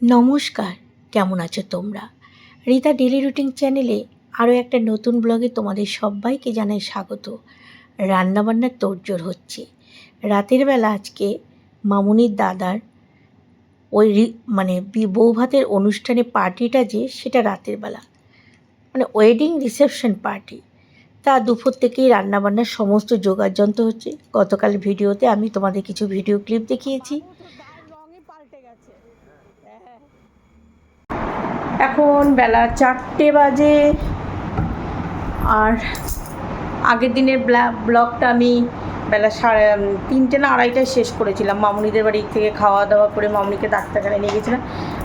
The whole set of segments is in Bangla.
নমস্কার, কেমন আছো তোমরা? রীতা ডেলি রুটিন চ্যানেলে আরও একটা নতুন ব্লগে তোমাদের সবাইকে জানাই স্বাগত। রান্নাবান্নার তোড়জোড় হচ্ছে। রাতের বেলা আজকে মামুনির দাদার ওই মানে বৌভাতের অনুষ্ঠানে পার্টিটা যে, সেটা রাতের বেলা। মানে ওয়েডিং রিসেপশন পার্টি তা দুপুর থেকেই রান্নাবান্নার সমস্ত জোগাড় যন্ত্র হচ্ছে। গতকাল ভিডিওতে আমি তোমাদের কিছু ভিডিও ক্লিপ দেখিয়েছি। এখন বেলা চারটে বাজে। আর আগের দিনের ব্লা- ব্লগটা আমি বেলা সাড়ে তিনটে না আড়াইটায় শেষ করেছিলাম। মামুনিদের বাড়ি থেকে খাওয়া দাওয়া করে মামুনিকে ডাক্তারখানায় নিয়ে গেছিলাম।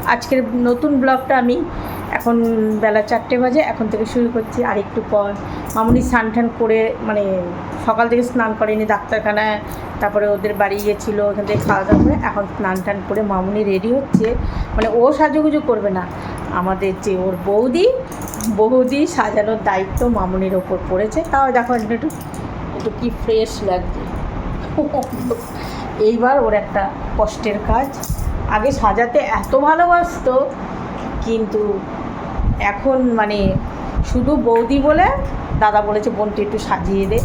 আজকের নতুন ব্লগটা আমি এখন বেলা চারটে বাজে, এখন থেকে শুরু করছি আর একটু পর। মামুনি স্নান টান করে মানে সকাল থেকে স্নান করেনি ডাক্তারখানায়, তারপরে ওদের বাড়ি গিয়েছিল ওখান থেকে খাওয়া দাওয়া করে এখন স্নান টান করে মামুনি রেডি হচ্ছে। মানে ও সাজুগুজু করবে না। আমাদের যে ওর বৌদি বৌদি সাজানোর দায়িত্ব মামুনির ওপর পড়েছে। তাও দেখো একটু একটু কি ফ্রেশ লাগছে। এইবার ওর একটা কষ্টের কাজ। আগে সাজাতে এত ভালোবাসতো, কিন্তু এখন মানে শুধু বৌদি বলে দাদা বলেছে বোনটি একটু সাজিয়ে দে।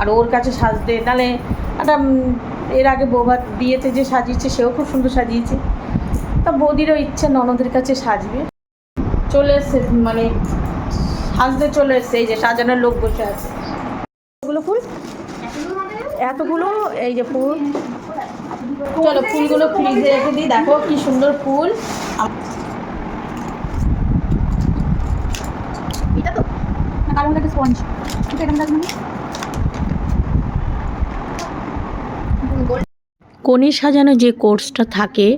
আর ওর কাছে সাজতে নাহলে একটা এর আগে বৌভাত বিয়েতে যে সাজিয়েছে, সেও খুব সুন্দর সাজিয়েছে। তা বৌদিরও ইচ্ছা, ননদের কাছে সাজবে। চলে এসছে মানে হাসতে চলে এসছে এই যে সাজানোর লোক বসে আছে। এতগুলো ফুল? এতগুলো? এই যে ফুল। চলো ফুলগুলো ফ্রিজে রেখে দিই দেখো কি সুন্দর ফুল। এটা তো? না কারণ স্পঞ্জ এটা কনে সাজানো যে কোর্সটা থাকে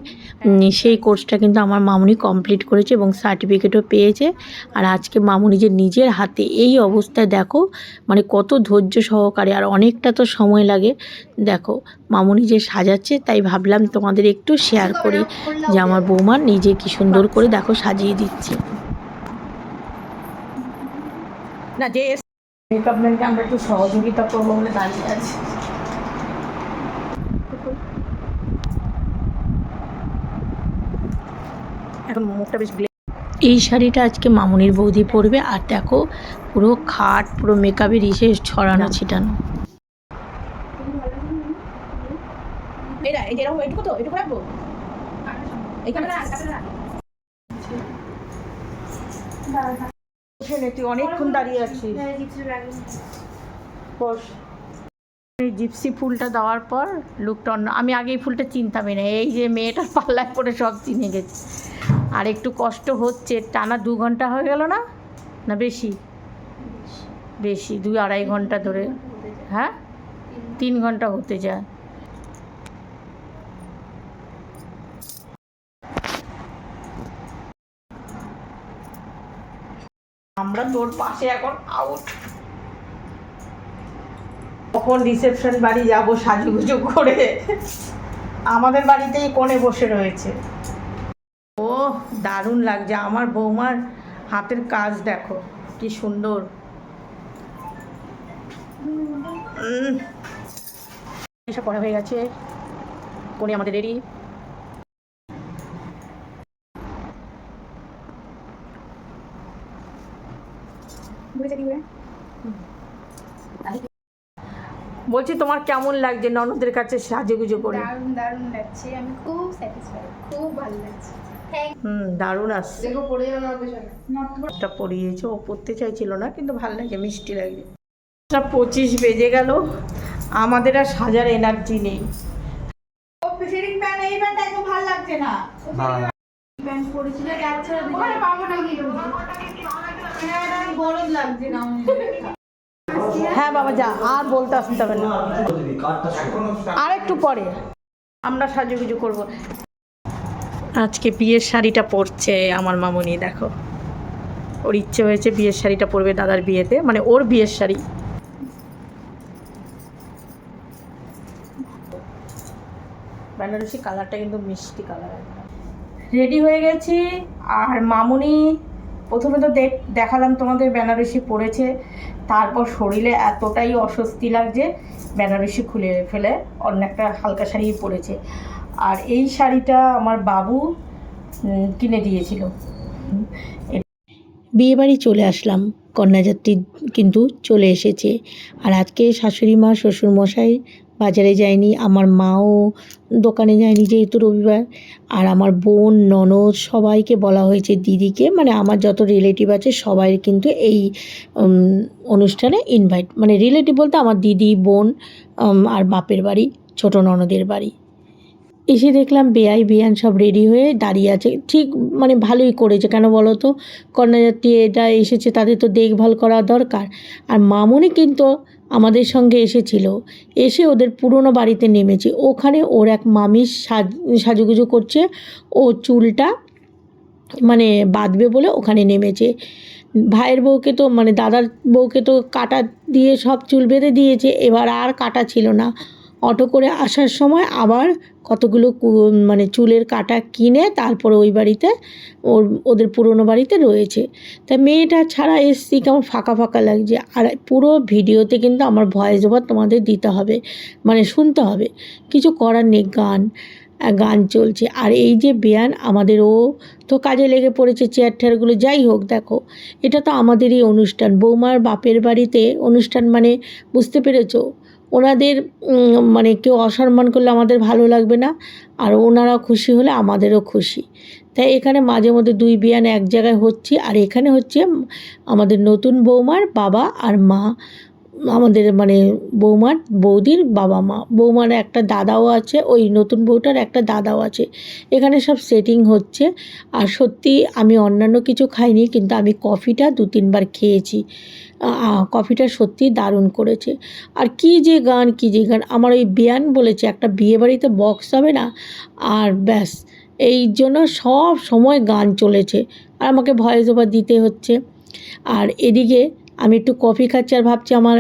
সেই কোর্সটা কিন্তু আমার মামুনি কমপ্লিট করেছে এবং সার্টিফিকেটও পেয়েছে। আর আজকে মামুনি যে নিজের হাতে এই অবস্থায় দেখো মানে কত ধৈর্য সহকারে আর অনেকটা তো সময় লাগে। দেখো, মামুনি যে সাজাচ্ছে, তাই ভাবলাম তোমাদের একটু শেয়ার করি যে আমার বৌমা নিজে কি সুন্দর করে দেখো সাজিয়ে দিচ্ছে। না, যে মেকআপ ম্যানকে আমরা একটু সহযোগিতা করব বলে দাঁড়িয়ে আছি। এখন মুখটা বেশ এই শাড়িটা আজকে মামুনির বৌদি পরবে। আর দেখো পুরো খাট পুরো মেকআপের ইসে ছড়ানো ছিটানো। তুই অনেকক্ষণ দাঁড়িয়ে আছিস। বস। জিপসি ফুলটা দেওয়ার পর লুকটা অন্য আমি আগে এই ফুলটা চিনতামই না এই যে মেয়েটার পাল্লায় পরে সব চিনে গেছে। আর একটু কষ্ট হচ্ছে, টানা দু ঘণ্টা হয়ে গেল না? না বেশি? বেশি, দুই আড়াই ঘণ্টা ধরে। হ্যাঁ? তিন ঘণ্টা হতে যায়। আমরা তোর পাশে এখন আউট কখন রিসেপশন বাড়ি যাব সাজুগুজু করে? আমাদের বাড়িতেই কোণে বসে রয়েছে। ও দারুণ লাগছে। আমার বৌমার হাতের কাজ দেখো, কি সুন্দর। এসব পড়া হয়ে গেছে। কোণে আমাদের রেডি। বলছি, তোমার কেমন লাগছে? ননদের কাছে সাজুগুজু করে। দারুণ দারুণ লাগছে। আমি খুব স্যাটিসফাইড খুব ভালো লাগছে। হুম দারুণ আসছে। একটা পরিয়েছে ও পড়তে চাইছিল না কিন্তু ভালো লাগে মিষ্টি লাগে। পঁচিশ বেজে গেল আমাদের আর সাজার এনার্জি নেই। গরম লাগছে না হ্যাঁ বাবা যা আর বলতে আসতে হবে না। আর একটু পরে। আমরা সাজুগুজু করব। আজকে বিয়ের শাড়িটা পরছে আমার মামুনি, দেখো। ওর ইচ্ছে হয়েছে বিয়ের শাড়িটা পরবে দাদার বিয়েতে মানে ওর বিয়ের শাড়ি। বেনারসি কালারটা কিন্তু মিষ্টি কালার রেডি হয়ে গেছি। আর মামুনি, প্রথমে তো দেখ, দেখালাম তোমাদের বেনারসি পরেছে। তারপর শরীরে এতটাই অস্বস্তি লাগছে, বেনারসি খুলে ফেলে অন্য একটা হালকা শাড়ি পরেছে। আর এই শাড়িটা আমার বাবু কিনে দিয়েছিল। বিয়েবাড়ি চলে আসলাম, কন্যাযাত্রী কিন্তু চলে এসেছে। আর আজকে শাশুড়ি মা, শ্বশুর মশাই বাজারে যায়নি, আমার মাও দোকানে যায়নি যেহেতু রবিবার। আর আমার বোন, ননদ সবাইকে বলা হয়েছে দিদিকে মানে আমার যত রিলেটিভ আছে সবাই কিন্তু এই অনুষ্ঠানে ইনভাইট মানে রিলেটিভ বলতে আমার দিদি, বোন আর বাপের বাড়ি, ছোট ননদের বাড়ি। এসে দেখলাম বেয়াই বেয়ান সব রেডি হয়ে দাঁড়িয়ে আছে। ঠিক মানে ভালোই করেছে। কেন বলো তো? কন্যাযাত্রী এটা এসেছে, তাদের তো দেখভাল করা দরকার। আর মামুনি কিন্তু আমাদের সঙ্গে এসেছিল। এসে ওদের পুরনো বাড়িতে নেমেছে। ওখানে ওর এক মামির সাজ, সাজুগুজু করছে। ও চুলটা মানে বাঁধবে বলে ওখানে নেমেছে। ভাইয়ের বউকে তো মানে দাদার বউকে তো কাটা দিয়ে সব চুল বেঁধে দিয়েছে। এবার আর কাটা ছিল না। অটো করে আসার সময় আবার কতগুলো মানে চুলের কাটা কিনে তারপরে ওই বাড়িতে ওর, ওদের পুরনো বাড়িতে রয়েছে। তা মেয়েটা ছাড়া এসছি, কেমন ফাঁকা ফাঁকা লাগছে। আর পুরো ভিডিওতে কিন্তু আমার ভয়েস ওভার তোমাদের দিতে হবে মানে শুনতে হবে। কিছু করার নেই, গান গান চলছে। আর এই যে বেয়ান আমাদের, ও তো কাজে লেগে পড়েছে চেয়ার টেয়ারগুলো যাই হোক, দেখো। এটা তো আমাদেরই অনুষ্ঠান। বৌমার বাপের বাড়িতে অনুষ্ঠান মানে বুঝতে পেরেছ? ওনাদের মানে কেউ অসম্মান করলে আমাদের ভালো লাগবে না, আর ওনারা খুশি হলে আমাদেরও খুশি। তাই এখানে মাঝে মধ্যে দুই বিয়ান এক জায়গায় হচ্ছে, আর এখানে হচ্ছে আমাদের নতুন বৌমার বাবা আর মা। আমাদের মানে বৌমার বৌদির বাবা মা। বৌমার একটা দাদাও আছে, ওই নতুন বউটার একটা দাদাও আছে। এখানে সব সেটিং হচ্ছে, আর সত্যি আমি অন্যান্য কিছু খাইনি, কিন্তু আমি কফিটা দু তিনবার খেয়েছি। কফিটা সত্যি দারুণ করেছে। আর কি যে গান, কি যে গান, আমার ওই বিয়ান বলেছে, একটা বিয়ে বাড়িতে বক্স হবে না, আর ব্যাস, এই জন্য সব সময় গান চলেছে। আর আমাকে ভয়েস ওভার দিতে হচ্ছে। আর এদিকে আমি একটু কফি খাচ্ছি আর ভাবছি আমার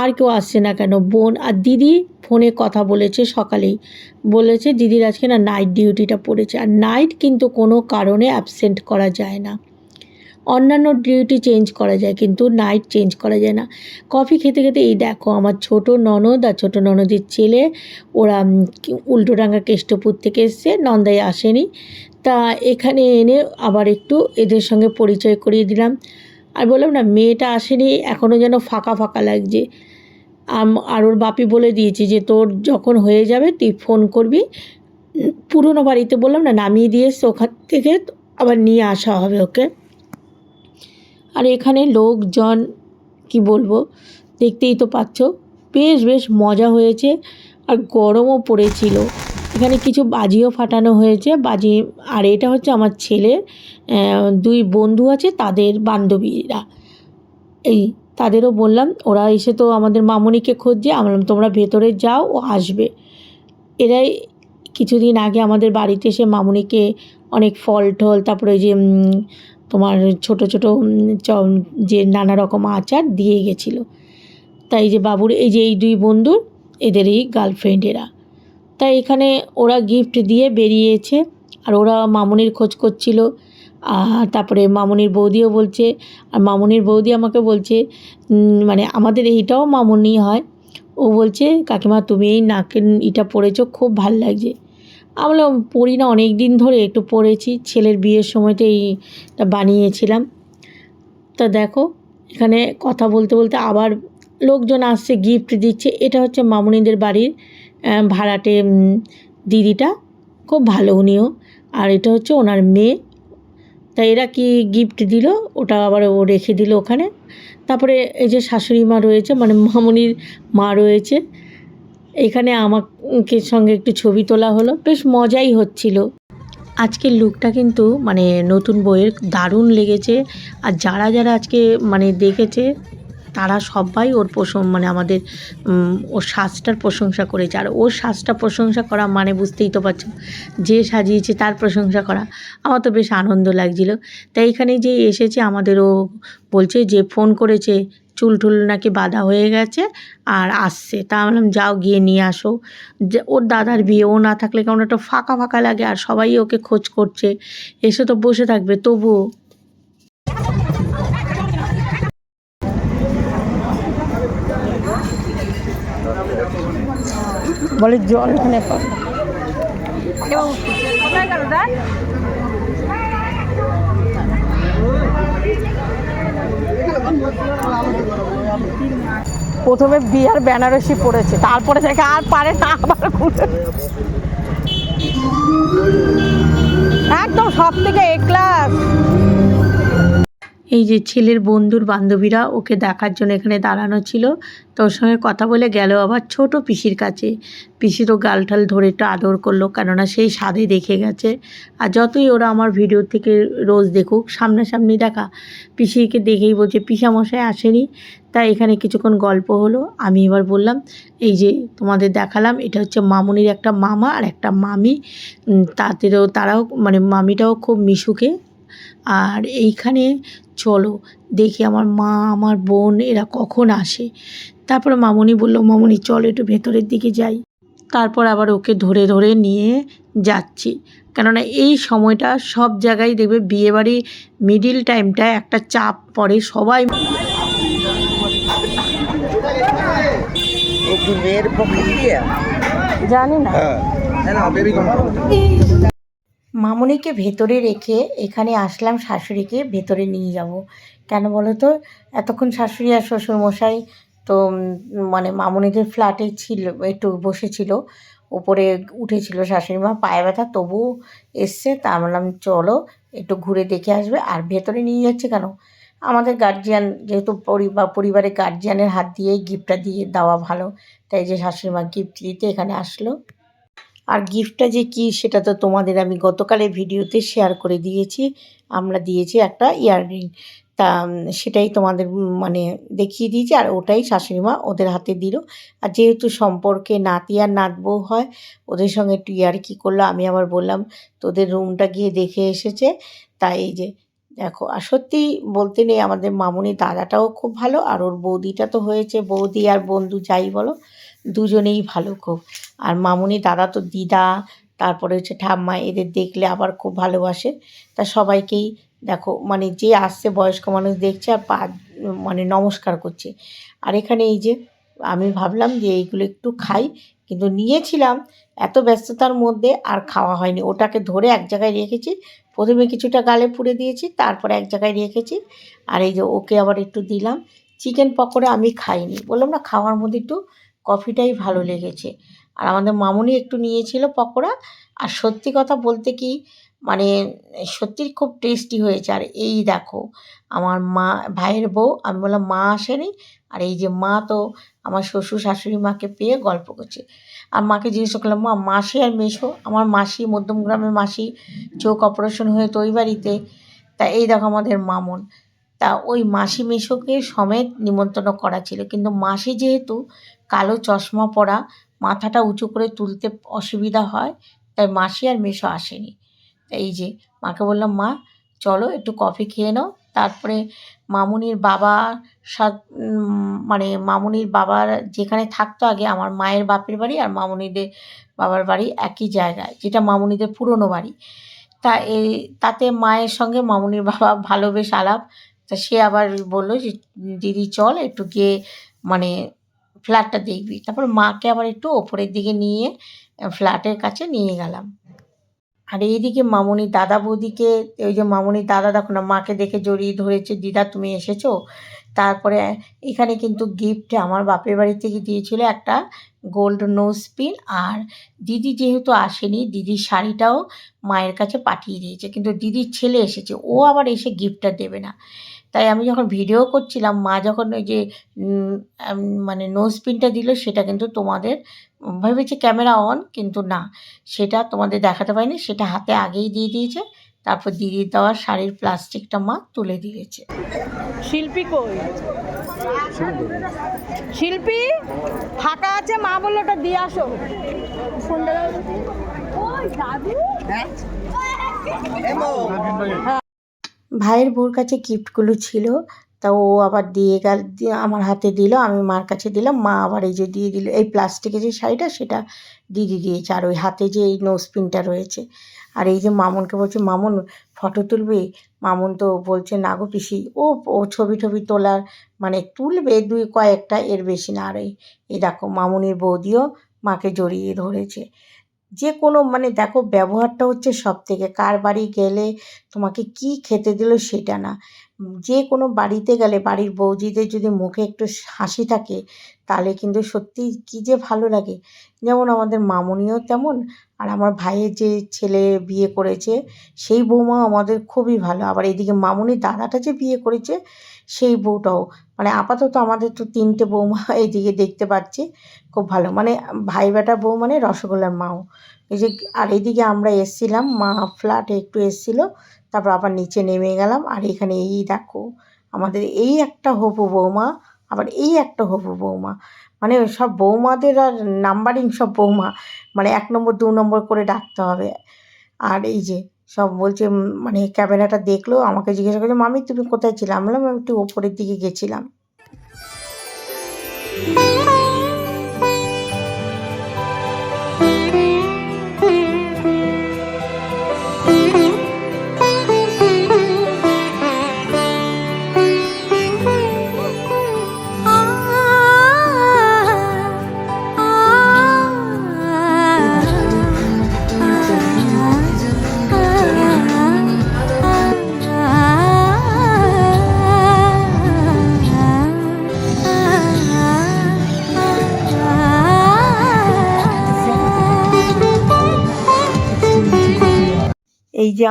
আর কেউ আসছে না কেন, বোন আর দিদি ফোনে কথা বলেছে সকালেই। বলেছে, দিদির আজকে না নাইট ডিউটিটা পড়েছে। আর নাইট কিন্তু কোনো কারণে অ্যাবসেন্ট করা যায় না। অন্যান্য ডিউটি চেঞ্জ করা যায়, কিন্তু নাইট চেঞ্জ করা যায় না। কফি খেতে খেতে এই দেখো, আমার ছোট ননদ আর ছোটো ননদের ছেলে, ওরা উল্টোডাঙ্গা কেষ্টপুর থেকে এসছে নন্দায় আসেনি। তা এখানে এনে আবার একটু এদের সঙ্গে পরিচয় করিয়ে দিলাম। আর বললাম, না, মেয়েটা আসেনি এখনও যেন ফাঁকা ফাঁকা লাগছে। আর ওর বাপি বলে দিয়েছি যে, তোর যখন হয়ে যাবে, তুই ফোন করবি। পুরনো বাড়িতে বললাম, না, নামিয়ে দিয়ে ওখান থেকে আবার নিয়ে আসা হবে ওকে। আর এখানে লোকজন কি বলব দেখতেই তো পাচ্ছ বেশ বেশ মজা হয়েছে আর গরমও পড়েছিল। এখানে কিছু বাজিও ফাটানো হয়েছে বাজি আর এটা হচ্ছে আমার আহ, দুই বন্ধু আছে তাদের বান্ধবীরা। এই তাদেরও বললাম ওরা এসে তো আমাদের মামনিকে খুঁজছে আমি বললাম তোমরা ভেতরে যাও ও আসবে। এরাই কিছুদিন আগে আমাদের বাড়িতে এসে মামনিকে অনেক ফল টল তারপরে যে তোমার ছোট ছোট যে নানা রকম আচার দিয়ে গেছিল। তাই যে বাবুর, এই যে এই দুই বন্ধুর এদেরই গার্লফ্রেন্ড এরা। তাই এখানে ওরা গিফট দিয়ে বেরিয়েছে। আর ওরা মামুনির খোঁজ করছিল। আর তারপরে মামুনির বৌদিও বলছে, আর মামুনির বৌদি আমাকে বলছে মানে আমাদের এইটাও মামনি হয়। ও বলছে, কাকিমা, তুমি এই নাকের এটা পরেছো, খুব ভালো লাগছে। আমি বললাম পরি না অনেক দিন ধরে একটু পরেছি ছেলের বিয়ের সময়তে এইটা বানিয়েছিলাম। তা দেখো, এখানে কথা বলতে বলতে আবার লোকজন আসছে গিফট দিচ্ছে। এটা হচ্ছে মামুনিদের বাড়ির ভাড়াটে দিদিটা, খুব ভালো উনিও। আর এটা হচ্ছে ওনার মেয়ে। তা এরা কি গিফট দিল? ওটা আবার ও রেখে দিল ওখানে। তারপরে এই যে শাশুড়ি মা রয়েছে মানে মামুনির মা রয়েছে। এখানে আমাকে সঙ্গে একটু ছবি তোলা হলো। বেশ মজাই হচ্ছিল। আজকের লুকটা কিন্তু মানে নতুন বইয়ের দারুণ লেগেছে। আর যারা যারা আজকে মানে দেখেছে, তারা সবাই ওর প্রশং মানে আমাদের ওর সাজটার প্রশংসা করেছে। আর ওর সাজটা প্রশংসা করা মানে বুঝতেই তো পারছ, যে সাজিয়েছে তার প্রশংসা করা। আমার তো বেশ আনন্দ লাগছিল। তাই এখানে যে এসেছে, আমাদেরও বলছে যে, ফোন করেছে চুল টুল নাকি বাঁধা হয়ে গেছে আর আসছে। তা বললাম, যাও গিয়ে নিয়ে আসো। যে, ওর দাদার বিয়ে, ও না থাকলে কেমন একটা ফাঁকা ফাঁকা লাগে আর সবাই ওকে খোঁজ করছে। এসে তো বসে থাকবে, তবুও। বলে, জল এখানে কোথায় গেল প্রথমে বিয়ার বেনারসি পড়েছে, তারপরে থেকে আর পারে না, আবার একদম সব থেকে এ ক্লাস এই যে ছেলের বন্ধুর বান্ধবীরা ওকে দেখার জন্য এখানে দাঁড়ানো ছিল, তো ওর সঙ্গে কথা বলে গেল আবার ছোট পিসির কাছে। পিসিরও গালঠাল ধরে একটু আদর করল, কেননা সেই স্বাদে দেখে গেছে। আর যতই ওরা আমার ভিডিও থেকে রোজ দেখুক, সামনাসামনি দেখা, পিসিকে দেখেই বলছে, পিসামশাই আসেনি। তাই এখানে কিছুক্ষণ গল্প হলো। আমি এবার বললাম, এই যে তোমাদের দেখালাম, এটা হচ্ছে মামুনির একটা মামা আর একটা মামি। তাদেরও, তারাও মানে মামিটাও খুব মিশুকে আর এইখানে চলো দেখি আমার মা আমার বোন এরা কখন আসে। তারপরে মামুনি বলল মামুনি চলো একটু ভেতরের দিকে যাই। তারপর আবার ওকে ধরে ধরে নিয়ে যাচ্ছি। কেননা এই সময়টা সব জায়গায় দেখবে বিয়েবাড়ি মিডিল টাইমটায় একটা চাপ পড়ে সবাই। জানি না। হ্যাঁ। না বেবি কম। মামুনিকে ভেতরে রেখে এখানে আসলাম শাশুড়িকে ভেতরে নিয়ে যাব। কেন বলো তো এতক্ষণ শাশুড়ি আর শ্বশুরমশাই তো মানে মামুনিদের ফ্ল্যাটে ছিল, একটু বসেছিল, উপরে উঠেছিল শাশুড়ি মা, পায়ে ব্যথা তবুও এসছে, তা বললাম, চলো, একটু ঘুরে দেখে আসবে, আর ভেতরে নিয়ে যাচ্ছে কেন? আমাদের গার্জিয়ান যেহেতু পরিবার পরিবারের গার্জিয়ানের হাত দিয়েই গিফটটা দিয়ে দেওয়া ভালো, তাই যে শাশুড়ি মা গিফট দিতে এখানে আসলো। আর গিফটটা যে কী, সেটা তো তোমাদের আমি গতকালের ভিডিওতে শেয়ার করে দিয়েছি। আমরা দিয়েছি একটা ইয়াররিং তা সেটাই তোমাদের মানে দেখিয়ে দিয়েছি আর ওটাই শাশুড়ি মা ওদের হাতে দিল। আর যেহেতু সম্পর্কে নাতি আর নাতবউ হয়, ওদের সঙ্গে একটু ইয়ার্কি করল আমি আবার বললাম, তোদের রুমটা গিয়ে দেখে এসেছে। তাই এই যে, দেখো, আর সত্যি বলতে নেই, আমাদের মামুনি দাদাটাও খুব ভালো আর ওর বৌদিটা তো হয়েছে বৌদি আর বন্ধু, যাই বলো। দুজনেই ভালো খুব। আর মামুনি দাদা তো দিদা, তারপরে হচ্ছে ঠাম্মা, এদের দেখলে আবার খুব ভালোবাসে। তা সবাইকেই দেখো মানে যে আসছে বয়স্ক মানুষ দেখছে আর পা মানে নমস্কার করছে। আর এখানে এই যে আমি ভাবলাম যে এইগুলো একটু খাই, কিন্তু নিয়েছিলাম এত ব্যস্ততার মধ্যে আর খাওয়া হয়নি। ওটাকে ধরে এক জায়গায় রেখেছি, প্রথমে কিছুটা গালে পুড়ে দিয়েছি, তারপরে এক জায়গায় রেখেছি। আর এই যে ওকে আবার একটু দিলাম। চিকেন পকোড়া আমি খাইনি। বললাম না, খাওয়ার মধ্যে একটু কফিটাই ভালো লেগেছে। আর আমাদের মামুনি একটু নিয়েছিল পকোড়া। আর সত্যি কথা বলতে কি মানে সত্যি খুব টেস্টি হয়েছে। আর এই দেখো, আমার মা, ভাইয়ের বউ, আমি বললাম, মা আসেনি? আর এই যে মা তো আমার শ্বশুর শাশুড়ি মাকে পেয়ে গল্প করছে। আর মাকে জিজ্ঞেস করলাম, মা, মাসি আর মেশো, আমার মাসি, মধ্যম গ্রামের মাসি, চোখ অপারেশন হয়ে তো ওই বাড়িতে? তা এই দেখো আমাদের মামুন। তা ওই মাসি মেশোকে সমেত নিমন্ত্রণ করা ছিল। কিন্তু মাসি যেহেতু কালো চশমা পরা, মাথাটা উঁচু করে তুলতে অসুবিধা হয়, তাই মাসি আর মেশো আসেনি। এই যে, মাকে বললাম, মা, চলো একটু কফি খেয়ে নাও। তারপরে মামুনির বাবা সাত মানে মামুনির বাবার যেখানে থাকতো আগে, আমার মায়ের বাপের বাড়ি আর মামুনিদের বাবার বাড়ি একই জায়গায়, যেটা মামুনিদের পুরনো বাড়ি। তা এই, তাতে মায়ের সঙ্গে মামুনির বাবা ভালো বেশ আলাপ। তা সে আবার বলল যে দিদি চল একটু গিয়ে মানে ফ্ল্যাটটা দেখবি। তারপর মাকে আবার একটু ওপরের দিকে নিয়ে ফ্ল্যাটের কাছে নিয়ে গেলাম। আর এইদিকে মামুনির দাদা বৌদিকে ওই যে মামুনির দাদা দেখো না, মাকে দেখে জড়িয়ে ধরেছে, দিদা, তুমি এসেছ? তারপরে এখানে কিন্তু গিফট আমার বাপের বাড়ি থেকে দিয়েছিল একটা গোল্ড নোজ পিন আর দিদি যেহেতু আসেনি, দিদির শাড়িটাও মায়ের কাছে পাঠিয়ে দিয়েছে। কিন্তু দিদির ছেলে এসেছে, ও আবার এসে গিফটটা দেবে না। তাই আমি যখন ভিডিও করছিলাম মা যখন ওই যে মানে নোজ পিনটা দিল সেটা কিন্তু তোমাদের ভেবেছি ক্যামেরা অন কিন্তু না। সেটা তোমাদের দেখাতে পারিনি সেটা হাতে আগেই দিয়ে দিয়েছে। তারপর দিদির দেওয়ার শাড়ির প্লাস্টিকটা মা তুলে দিয়েছে। শিল্পী কই? শিল্পী? ফাঁকা আছে মা বলল ওটা দিয়ে আসো। ভাইয়ের বউর কাছে গিফটগুলো ছিল, তা ও আবার দিয়ে গেল আমার হাতে দিল, আমি মার কাছে দিলাম, মা আবার এই যে দিয়ে দিল, এই প্লাস্টিকের যে শাড়িটা সেটা দিদি দিয়েছে আর ওই হাতে যে এই নোজপিনটা রয়েছে। আর এই যে মামুনকে বলছে, মামুন ফটো তুলবে? মামুন তো বলছে, না গো পিসি। ও ও ছবি টবি তোলার মানে তুলবে দুই কয়েকটা, এর বেশি না, আর এই দেখো, মামুনির বৌদিও মাকে জড়িয়ে ধরেছে। যে কোনো মানে দেখো ব্যবহারটা হচ্ছে সব থেকে কার বাড়ি গেলে তোমাকে কি খেতে দিল সেটা না। যে কোনো বাড়িতে গেলে, বাড়ির বৌজিদের যদি মুখে একটু হাসি থাকে, তাহলে কিন্তু সত্যি কি যে ভালো লাগে। যেমন আমাদের মামনিও তেমন আর আমার ভাইয়ের যে ছেলে বিয়ে করেছে, সেই বৌমা আমাদের খুবই ভালো। আবার এইদিকে মামুনির দাদাটা যে বিয়ে করেছে, সেই বউটাও। মানে আপাতত আমাদের তো তিনটে বৌমা এইদিকে দেখতে পাচ্ছি, খুব ভালো। মানে ভাই বেটা বউ মানে রসগোল্লার মাও। এই যে আর এইদিকে আমরা এসছিলাম, মা ফ্ল্যাটে একটু এসছিলো, তারপর আবার নিচে নেমে গেলাম। আর এখানে এই দেখো, আমাদের এই একটা হবু বৌমা, আবার এই একটা হবু বৌমা। মানে সব বৌমাদের আর নাম্বারিং সব বৌমা। মানে এক নম্বর, দু নম্বর করে ডাকতে হবে। আর এই যে সব বলছে মানে ক্যামেরাটা দেখল, আমাকে জিজ্ঞাসা করছে, মামি, তুমি কোথায় ছিলাম আমি বললাম একটু ওপরের দিকে গেছিলাম।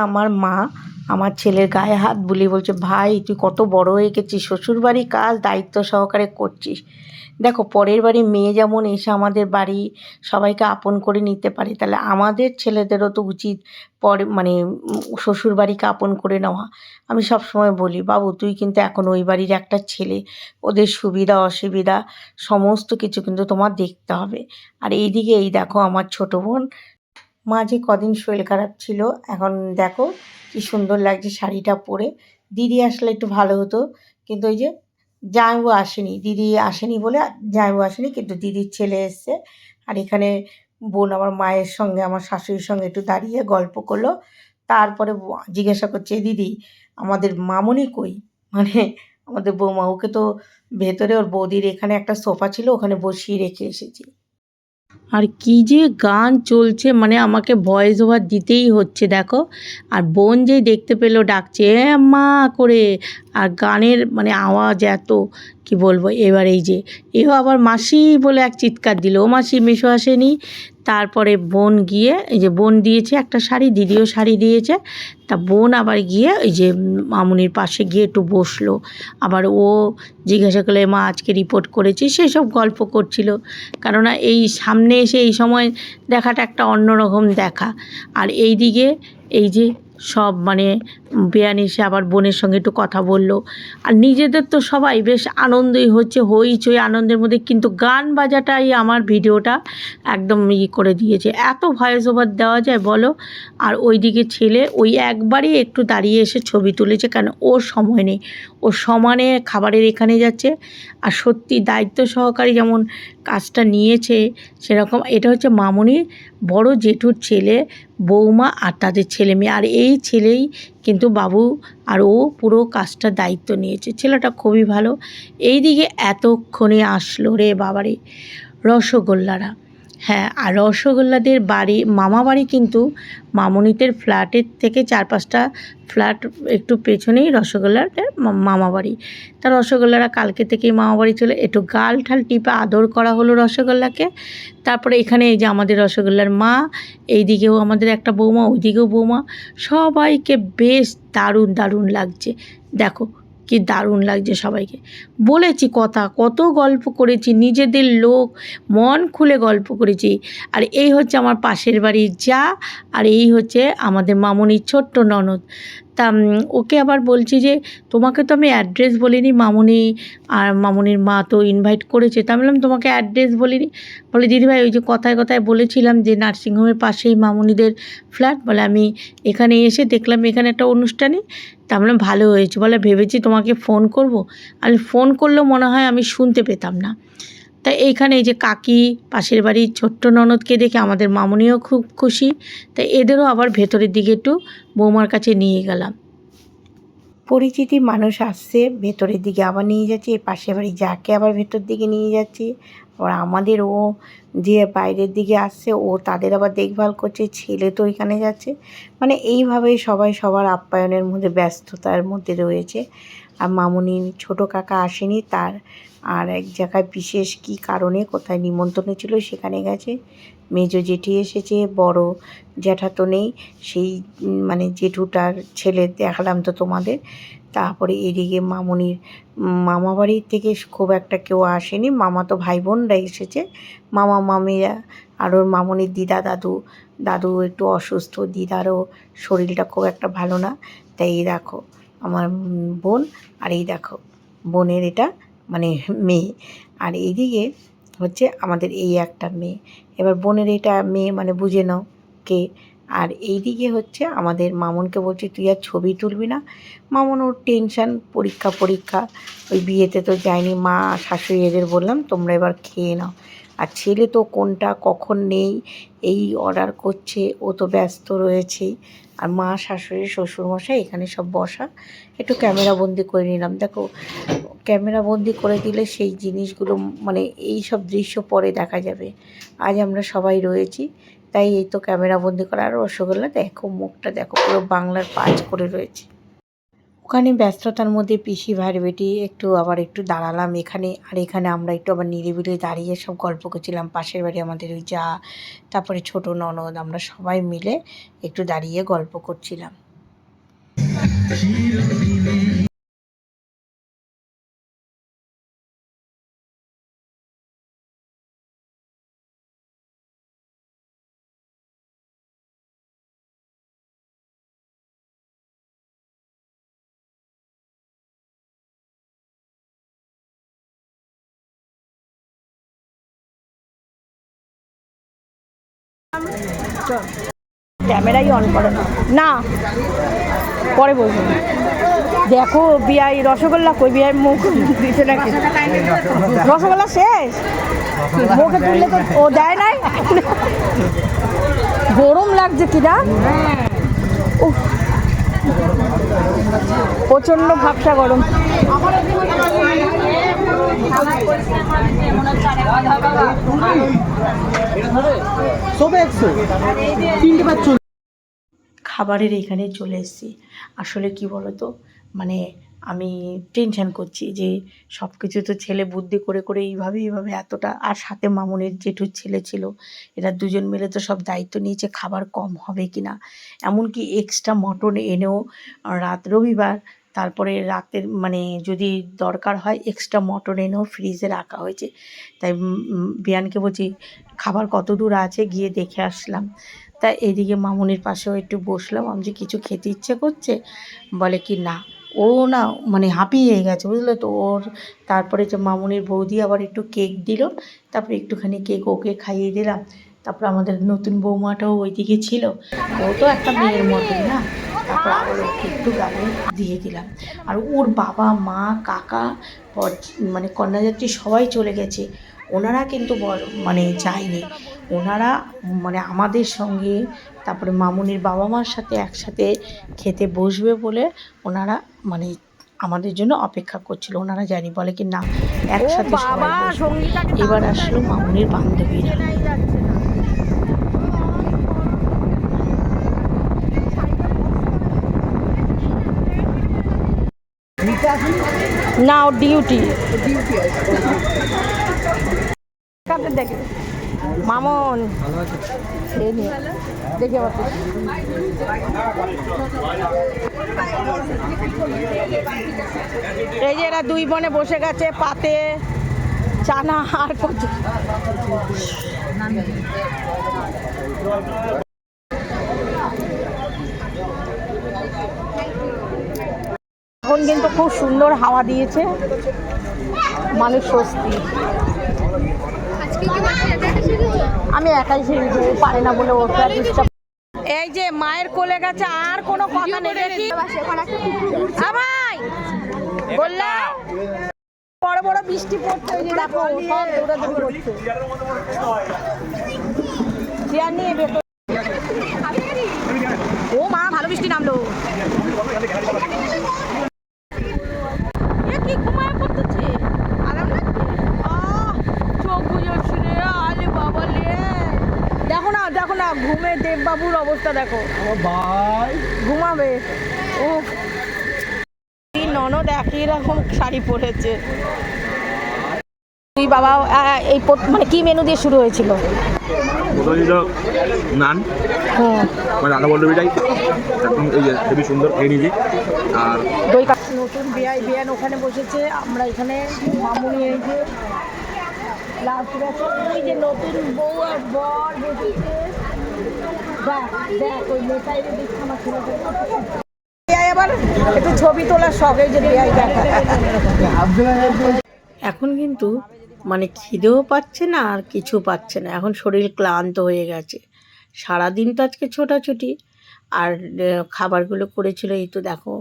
আমার মা আমার ছেলের গায়ে হাত বুলিয়ে বলছে ভাই তুই কত বড় হয়ে গেছিস শ্বশুরবাড়ি কাজ দায়িত্ব সহকারে করছিস। দেখো পরের বাড়ি মেয়ে যেমন এসে আমাদের বাড়ি সবাইকে আপন করে নিতে পারে তাহলে আমাদের ছেলেদেরও তো উচিত পরে মানে উম, শ্বশুরবাড়িকে আপন করে নেওয়া। আমি সব সময় বলি বাবু তুই কিন্তু এখন ওই বাড়ির একটা ছেলে ওদের সুবিধা অসুবিধা সমস্ত কিছু কিন্তু তোমার দেখতে হবে। আর এইদিকে এই দেখো আমার ছোটো বোন মাঝে কদিন শরীর খারাপ ছিল, এখন দেখো কি সুন্দর লাগছে শাড়িটা পরে। দিদি আসলে একটু ভালো হতো, কিন্তু ওই যে জামাইবু আসেনি, দিদি আসেনি বলে জামাইবু আসেনি, কিন্তু দিদির ছেলে এসছে। আর এখানে বোন আমার মায়ের সঙ্গে, আমার শাশুড়ির সঙ্গে একটু দাঁড়িয়ে গল্প করল। তারপরে জিজ্ঞাসা করছে, দিদি, আমাদের মামনি কই? মানে আমাদের বৌমা, ওকে তো ভেতরে ওর বৌদির এখানে একটা সোফা ছিল, ওখানে বসিয়ে রেখে এসেছি। আর কি যে গান চলছে মানে আমাকে ভয়েস ওভার দিতেই হচ্ছে, দেখো। আর বোন যেই দেখতে পেল, ডাকছে, এ মা করে। আর গানের মানে আওয়াজ এত কি বলব? এবার এই যে এও আবার মাসি বলে এক চিৎকার দিল। ও মাসি মেশো আসেনি। তারপরে বোন গিয়ে, এই যে বোন দিয়েছে একটা শাড়ি, দিদিও শাড়ি দিয়েছে। তা বোন আবার গিয়ে ওই যে মামুনির পাশে গিয়ে একটু বসল। আবার ও জিজ্ঞাসা করলে মা, আজকে রিপোর্ট করেছি সেসব গল্প করছিল। কেননা এই সামনে এসে এই সময় দেখাটা একটা অন্যরকম দেখা। আর এই দিকে এই যে সব মানে বেয়ান এসে আবার বোনের সঙ্গে একটু কথা বলল। আর নিজেদের তো সবাই বেশ আনন্দই হচ্ছে, হইচই আনন্দের মধ্যে, কিন্তু গান বাজাটাই আমার ভিডিওটা একদম ই করে দিয়েছে। এত ভয়েস ওভার দেওয়া যায় বলো? আর ওইদিকে ছেলে ওই একবারই একটু দাঁড়িয়ে এসে ছবি তুলেছে কেন ওর সময় নেই। ও সমানে খাবারের এখানে যাচ্ছে, আর সত্যি দায়িত্ব সহকারী যেমন কাজটা নিয়েছে সেরকম, এটা হচ্ছে মামুনির বড় জেঠুর ছেলে বৌমা আর তাদের ছেলে মেয়ে। আর এই ছেলেই কিন্তু বাবু আর ও পুরো কাজটার দায়িত্ব নিয়েছে। ছেলেটা খুবই ভালো। এই দিকে এতক্ষণে আসলো রে বাবারে রসগোল্লারা। হ্যাঁ আর রসগোল্লাদের বাড়ি, মামা বাড়ি কিন্তু মামনিদের ফ্ল্যাটের থেকে চার পাঁচটা ফ্ল্যাট একটু পেছনেই রসগোল্লাদের মামা বাড়ি। তা রসগোল্লারা কালকে থেকেই মামা বাড়ি চলে, একটু গাল ঠাল টিপে আদর করা হলো রসগোল্লাকে। তারপরে এখানে এই যে আমাদের রসগোল্লার মা এই দিকেও আমাদের একটা বৌমা, ওইদিকেও বৌমা, সবাইকে বেশ দারুণ দারুণ লাগছে। দেখো কি দারুণ লাগছে সবাইকে। বলেছি কথা, কত গল্প করেছি, নিজেদের লোক, মন খুলে গল্প করেছি। আর এই হচ্ছে আমার পাশের বাড়ির যা, আর এই হচ্ছে আমাদের মামনির ছোট্ট ননদ। তা ওকে আবার বলছি যে, তোমাকে তো আমি অ্যাড্রেস বলিনি, মামুনি আর মামুনির মা তো ইনভাইট করেছে। তা বললাম, তোমাকে অ্যাড্রেস বলিনি? বলে, দিদিভাই, ওই যে কথায় কথায় বলেছিলাম যে, নার্সিংহোমের পাশেই মামুনিদের ফ্ল্যাট বলে, আমি এখানে এসে দেখলাম এখানে একটা অনুষ্ঠানে। তা বললাম, ভালো হয়েছে। বলে, ভেবেছি তোমাকে ফোন করব। আমি ফোন করলেও মনে হয় আমি শুনতে পেতাম না। তা এইখানে এই যে কাকি, পাশের বাড়ির ছোট্ট ননদকে দেখে আমাদের মামনিও খুব খুশি। তাই এদেরও আবার ভেতরের দিকে একটু বৌমার কাছে নিয়ে গেলাম। পরিচিতি মানুষ আসছে, ভেতরের দিকে আবার নিয়ে যাচ্ছে পাশের বাড়ি যাকে আবার ভেতর দিকে নিয়ে যাচ্ছে। আবার আমাদের ও যে বাইরের দিকে আসছে, ও তাদের আবার দেখভাল করছে, ছেলে তো এখানে যাচ্ছে। মানে এইভাবেই সবাই সবার আপ্যায়নের মধ্যে, ব্যস্ততার মধ্যে রয়েছে। আর মামুনি ছোট কাকা আসেনি, তার আর এক জায়গায় বিশেষ কি কারণে কোথায় নিমন্ত্রণ ছিল সেখানে গেছে। মেজো জেঠি এসেছে, বড় জ্যাঠা তো নেই, সেই মানে জেঠুটার ছেলে দেখালাম তো তোমাদের। তারপরে এদিকে মামনির মামা বাড়ির থেকে খুব একটা কেউ আসেনি, মামা তো ভাই বোনরা এসেছে। মামা, মামিরা আর ওর মামুনির দিদা, দাদু দাদু একটু অসুস্থ, দিদারও শরীরটা খুব একটা ভালো না। তাই এই দেখো, আমার বোন, আর এই দেখো, বোনের এটা মানে মেয়ে। আর এইদিকে হচ্ছে আমাদের এই একটা মেয়ে। এবার বোনের এটা মেয়ে মানে বুঝে নাও কে। আর এইদিকে হচ্ছে আমাদের মামনকে বলছে, তুই আর ছবি তুলবি না? মামন ওর টেনশান, পরীক্ষা পরীক্ষা। ওই বিয়েতে তো যায়নি। মা, শাশুড়ি এদের বললাম, তোমরা এবার খেয়ে নাও। আর ছেলে তো কোনটা কখন নেই, এই অর্ডার করছে, ও তো ব্যস্ত রয়েছেই আর মা, শাশুড়ি, শ্বশুরমশাই এখানে সব বসা। একটু ক্যামেরা বন্দি করে নিলাম। দেখো, ক্যামেরা বন্দি করে দিলে সেই জিনিসগুলো মানে এই সব দৃশ্য পরে দেখা যাবে। আজ আমরা সবাই রয়েছি, তাই এই তো ক্যামেরা বন্দি করা। আর রসগোল্লা, দেখো, মুখটা দেখো, পুরো বাংলার পাঁচ করে রয়েছে। ওখানে ব্যস্ততার মধ্যে পিসি ভাইয়ের বেটি একটু আবার একটু দাঁড়ালাম এখানে, আর এখানে আমরা একটু আবার নিরিবিলি দাঁড়িয়ে সব গল্প করছিলাম। পাশের বাড়ি আমাদের ওই যা, তারপরে ছোট ননদ, আমরা সবাই মিলে একটু দাঁড়িয়ে গল্প করছিলাম। ক্যামেরাই অন করে না। পরে বলব। দেখো, বিয়াই রসগোল্লা কই? বিয়াই মুখ দিতে নাকি? রসগোল্লা শেষ? মুখে তুললে তো ও দেয় নাই? গরম লাগছে কিনা উফ। প্রচণ্ড ভাবটা গরম। খাবারের এখানে চলে এসেছি। আসলে কি বলতো? মানে আমি টেনশন করছি যে সব কিছু তো ছেলে বুদ্ধি করে করে এইভাবে এইভাবে এতটা, আর সাথে মামুনের জেঠুর ছেলে ছিল, এরা দুজন মিলে তো সব দায়িত্ব নিয়েছে, খাবার কম হবে কি না এমনকি এক্সট্রা মটন এনেও রাত রবিবার, তারপরে রাতের মানে যদি দরকার হয় এক্সট্রা মটন এনেও ফ্রিজে রাখা হয়েছে। তাই বিয়ানকে বলছি, খাবার কত দূর আছে? গিয়ে দেখে আসলাম। তা এদিকে মামুনির পাশেও একটু বসলাম। আমি যে কিছু খেতে ইচ্ছে করছে, বলে কি, না ও না মানে হাঁপিয়ে গেছে, বুঝলে তো? ওর তারপরে যে মামুনির বৌদি আবার একটু কেক দিল, তারপরে একটুখানি কেক ওকে খাইয়ে দিলাম। তারপর আমাদের নতুন বৌমাটাও ওইদিকে ছিল। ও তো একটা মেয়ের মতোই না? তারপর আবার ওকে একটু গালে দিয়ে দিলাম। আর ওর বাবা, মা, কাকা মানে কন্যাযাত্রী সবাই চলে গেছে। ওনারা কিন্তু মানে যায়নি। ওনারা মানে আমাদের সঙ্গে তারপরে মামুনির বাবা মার সাথে একসাথে খেতে বসবে বলে ওনারা মানে আমাদের জন্য অপেক্ষা করছিল। ওনারা জানি বলে কি না একসাথে সবাই এবার আসলো মামুনির বান্ধবীরা। না। ডিউটি দেখে। মামন। দেখে এই যে এরা দুই বোনে বসে গেছে, পাতে, চানা আর কত এখন কিন্তু খুব সুন্দর হাওয়া দিয়েছে। মানুষ স্বস্তি। আমি একাই পারে না বলে ডিস্টার্ব এই যে মায়ের কোলে গেছে আর কোনো কথা নেই। দেখি বললাম বড় বড় বৃষ্টি পড়ছে ওই যে দেখো সব দৌড়াদৌড়ি করছে। চেয়ার নিয়ে ভেতর ও মা ভালো বৃষ্টি নামলো। কি ঘুমায় পড়তেছে আরাম লাগছে আহ চোখ বুঝে অবস্থা দেখো। ভাই। ঘুমাবে। ও ননদ একই রকম শাড়ি পরেছে। তুই বাবা এই মানে কি মেনু দিয়ে শুরু হয়েছিল? প্রথমে ছিল নান। মানে রাধা পল্লবীটাই একদম এই যে খুবই সুন্দর খেয়ে নিয়েছি আর দই নতুন বিয়াই বিয়ান ওখানে বসেছে। আমরা এখানে মামুনি এই যে লাস্ট ওই যে নতুন বউ আর বর বসেছে। এখন কিন্তু মানে খিদেও পাচ্ছে না আর কিছু পাচ্ছে না। এখন শরীর ক্লান্ত হয়ে গেছে। সারাদিন তো আজকে ছোটাছুটি। আর খাবারগুলো করেছিল এই তো দেখো,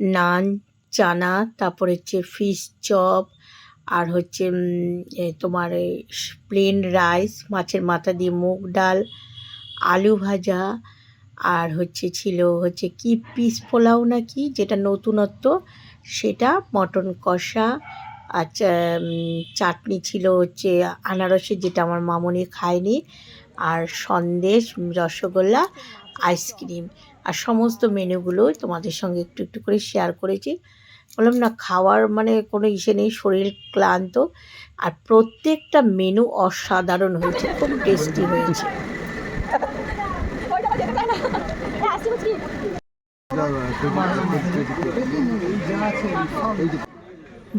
নান, চানা, তারপর হচ্ছে ফিশ চপ আর হচ্ছে তোমার প্লেন রাইস মাছের মাথা দিয়ে মুগ ডাল আলু ভাজা আর হচ্ছে ছিল হচ্ছে কি পিস পোলাও না কি যেটা নতুনত্ব, সেটা মটন কষা আর চা- চাটনি ছিল হচ্ছে আনারসের যেটা আমার মামনি খায়নি, আর সন্দেশ, রসগোল্লা, আইসক্রিম, আর সমস্ত মেনুগুলো তোমাদের সঙ্গে একটু একটু করে শেয়ার করেছি। বললাম না, খাওয়ার মানে কোনো ইসে নেই, শরীর ক্লান্ত, আর প্রত্যেকটা মেনু অসাধারণ হয়েছে, খুব টেস্টি হয়েছে।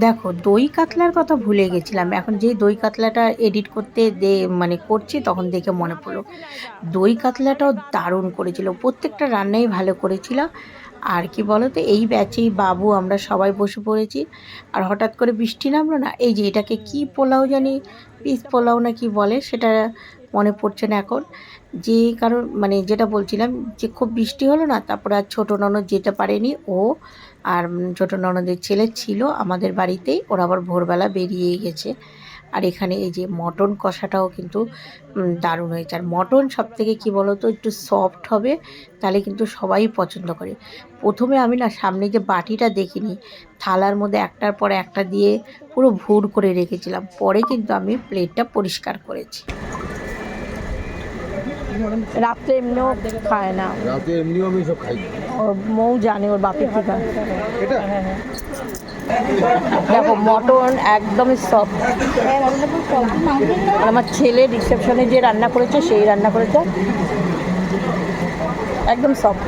দেখো, দই কাতলার কথা ভুলে গেছিলাম। এখন যেই দই কাতলাটা এডিট করতে দে মানে করছি, তখন দেখে মনে পড়ল। দই কাতলাটাও দারুণ করেছিল। প্রত্যেকটা রান্নাই ভালো করেছিল। আর কি বলো তো এই ব্যাচেই বাবু, আমরা সবাই বসে পড়েছি। আর হঠাৎ করে বৃষ্টি নামলো না? এই যে এটাকে কি পোলাও জানি, পিস পোলাও না কি বলে, সেটা মনে পড়ছে না এখন। যে কারণ মানে যেটা বলছিলাম যে খুব বৃষ্টি হলো না, তারপরে আর ছোটো ননদ যেতে পারেনি, ও আর ছোটো ননদের ছেলে ছিল আমাদের বাড়িতেই, ওরা আবার ভোরবেলা বেরিয়ে গেছে। আর এখানে এই যে মটন কষাটাও কিন্তু দারুণ হয়েছে। আর মটন সব থেকে কী বলো তো একটু সফট হবে, তাহলে কিন্তু সবাই পছন্দ করে। প্রথমে আমি না সামনে যে বাটিটা দেখিনি, থালার মধ্যে একটার পর একটা দিয়ে পুরো ভুর করে রেখেছিলাম। পরে কিন্তু আমি প্লেটটা পরিষ্কার করেছি। রাত্রে এমনিও খায় না। রাতে এমনিও আমি সব খাই। ওর মৌ জানে ওর বাপের থেকে এটা? দেখো মটন একদমই সফট আর আমার ছেলে রিসেপশনে যে রান্না করেছে সেই রান্না করেছে। একদম সফট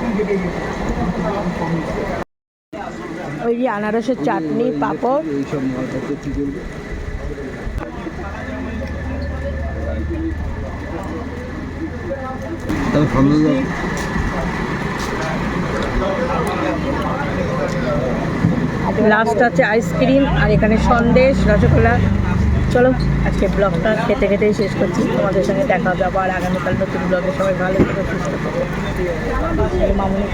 ওই যে আনারসের চাটনি পাঁপড় এইসব মালপত্র কি করবে তাহলে ভালো লাগে লাস্ট আছে আইসক্রিম আর এখানে সন্দেশ রসগোল্লা। চলো আজকে ব্লগটা খেতে খেতেই শেষ করছি। তোমাদের সঙ্গে দেখা হবে আবার আগামীকাল নতুন ব্লগে সবাই ভালো করে সুস্থ থাকো। মামুনি